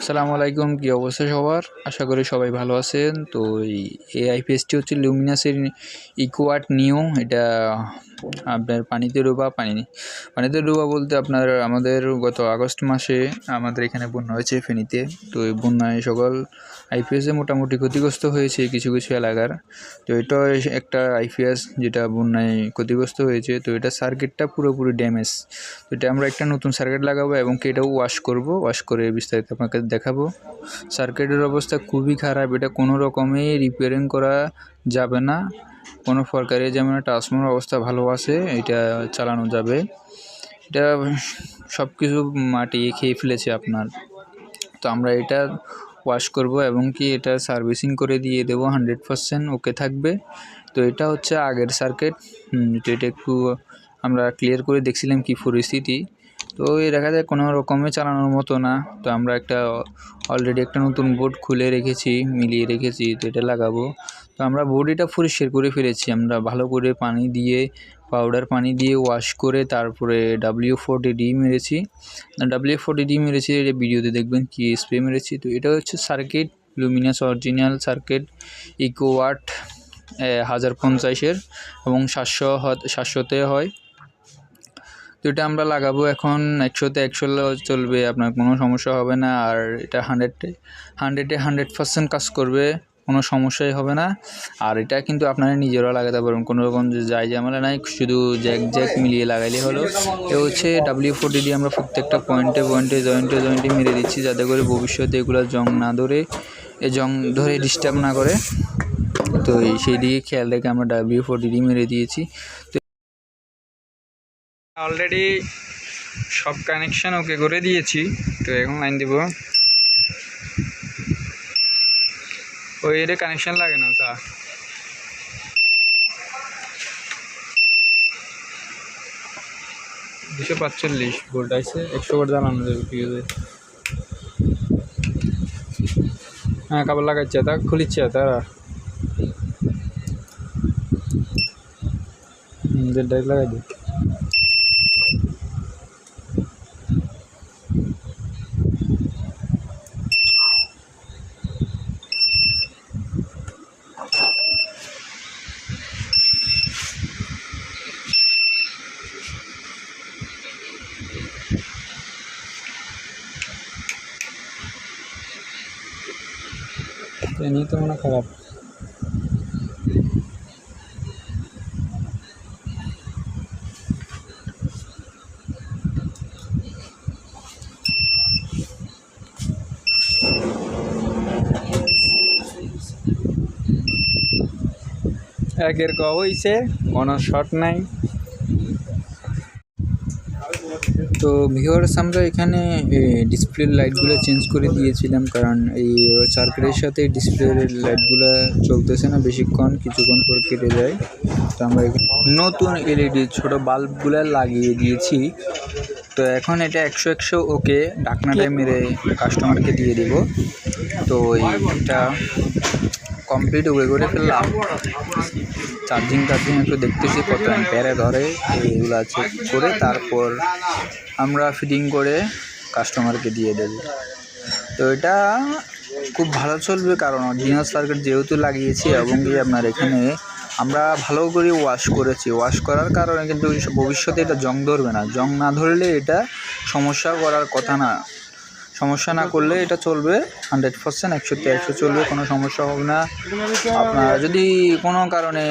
আসসালামু আলাইকুম, কী অবস্থা সবার? আশা করি সবাই ভালো আছেন। তো এই এই আইপিএসটি হচ্ছে লুমিনাসের ইকোয়াট নিউ এটা আপনার পানিতে ডোবা পানি পানিতে ডোবা বলতে আপনার আমাদের গত আগস্ট মাসে আমাদের এখানে বন্যা হয়েছে ফেনীতে। তো এই বন্যায় সকল আইপিএসে মোটামুটি ক্ষতিগ্রস্ত হয়েছে কিছু কিছু এলাকার। তো এটা একটা আইপিএস যেটা বন্যায় ক্ষতিগ্রস্ত হয়েছে। তো এটা সার্কিটটা পুরোপুরি ড্যামেজ। তো এটা আমরা একটা নতুন সার্কিট লাগাবো এবং এটাও ওয়াশ করব। ওয়াশ করে বিস্তারিত আপনাকে দেখাবো। সার্কিটের অবস্থা খুবই খারাপ। এটা কোনো রকমে রিপেয়ারিং করা যাবে না। কোনো প্রকারে যেমন ট্রান্সফর্মার অবস্থা ভালো আছে, এটা চালানো যাবে। এটা সব কিছু মাটি খেয়ে ফেলেছে আপনার। তো আমরা এটা ওয়াশ করব এবং কি এটা সার্ভিসিং করে দিয়ে দেবো হান্ড্রেড পারসেন্ট ওকে থাকবে। তো এটা হচ্ছে আগের সার্কিট এটা একটু আমরা ক্লিয়ার করে দেখছিলাম কি পরিস্থিতি। তো এই দেখা যায় কোনো রকমে চালানোর মতো না। তো আমরা একটা অলরেডি একটা নতুন বোর্ড খুলে রেখেছি, মিলিয়ে রেখেছি, তো এটা লাগাবো। তো আমরা বোর্ড বডিটা পরিষ্কার করে ফেলেছি। আমরা ভালো করে পানি দিয়ে পাউডার পানি দিয়ে ওয়াশ করে তারপরে ডাব্লিউ ফোর্টি ডি মেরেছি। ডাব্লিউ ফোর্টি ডি মেরেছি এটা ভিডিওতে দেখবেন কি স্প্রে মেরেছি। তো এটা হচ্ছে circuit luminous original circuit eco watt হাজার পঞ্চাশের এবং সাতশো সাতশোতে হয়। এটা আমরা লাগাবো এখন একশোতে একশো চলবে, আপনার কোনো সমস্যা হবে না। আর এটা হান্ড্রেডে হান্ড্রেডে হান্ড্রেড পার্সেন্ট কাজ করবে, কোনো সমস্যাই হবে না। আর এটা কিন্তু আপনারা নিজেরাও লাগাতে পারবেন, কোনো রকম যাই ঝামেলা নাই, শুধু জ্যাক জ্যাক মিলিয়ে লাগাইলে হলো। এ হচ্ছে ডাব্লিউ ফোরটি দিয়ে আমরা প্রত্যেকটা পয়েন্টে পয়েন্টে, জয়েন্টে জয়েন্টে মেরে দিচ্ছি, যাতে করে ভবিষ্যতে এগুলো জং না ধরে, এ জং ধরে ডিস্টার্ব না করে। তো সেই দিকে খেয়াল রেখে আমরা ডাব্লিউ ফোরটি ডি মেরে দিয়েছি। তো অলরেডি সব কানেকশন ওকে করে দিয়েছি, তো এখন লাইন দিব। ওই এর কানেকশন লাগে না, তা। দুশো পাঁচচল্লিশ ভোল্ট আছে একশো ভোল্ট জ্বালানো যাবে ফিউজে হ্যাঁ কাপড় লাগাচ্ছে তা খুলিচ্ছে তারা ডাইরেক্ট লাগাই দিই এমনি তো মনে খারাপ। একের ক কোনো শর্ট নাই। তো ভিওয়ার্স আমরা এখানে ডিসপ্লে লাইটগুলো চেঞ্জ করে দিয়েছিলাম কারণ এই চার্কেটের সাথে ডিসপ্লের লাইটগুলো চলতেছে না বেশিক্ষণ, কিছুক্ষণ পর কেটে যায়। তো আমরা নতুন এলইডি ছোটো বাল্বগুলো লাগিয়ে দিয়েছি। তো এখন এটা একশো একশো ওকে ঢাকনাটা মেরে কাস্টমারকে দিয়ে দিব। তো এইটা কমপ্লিট ওয়ে করে ফেললাম। চার্জিং টার্জিং একটু দেখতেছি কত প্যারে ধরে, এইগুলো আছে করে তারপর আমরা ফিটিং করে কাস্টমারকে দিয়ে দেব। তো এটা খুব ভালো চলবে কারণ অরিজিনাল সার্কিট যেহেতু লাগিয়েছি এবং আপনার এখানে আমরা ভালো করে ওয়াশ করেছি। ওয়াশ করার কারণে কিন্তু ভবিষ্যতে এটা জং ধরবে না। জং না ধরলে এটা সমস্যা করার কথা না। সমস্যা না করলে এটা চলবে হান্ড্রেড পার্সেন্ট একশোতে একশো চলবে, কোনো সমস্যা হবে না। আপনার যদি কোনো কারণে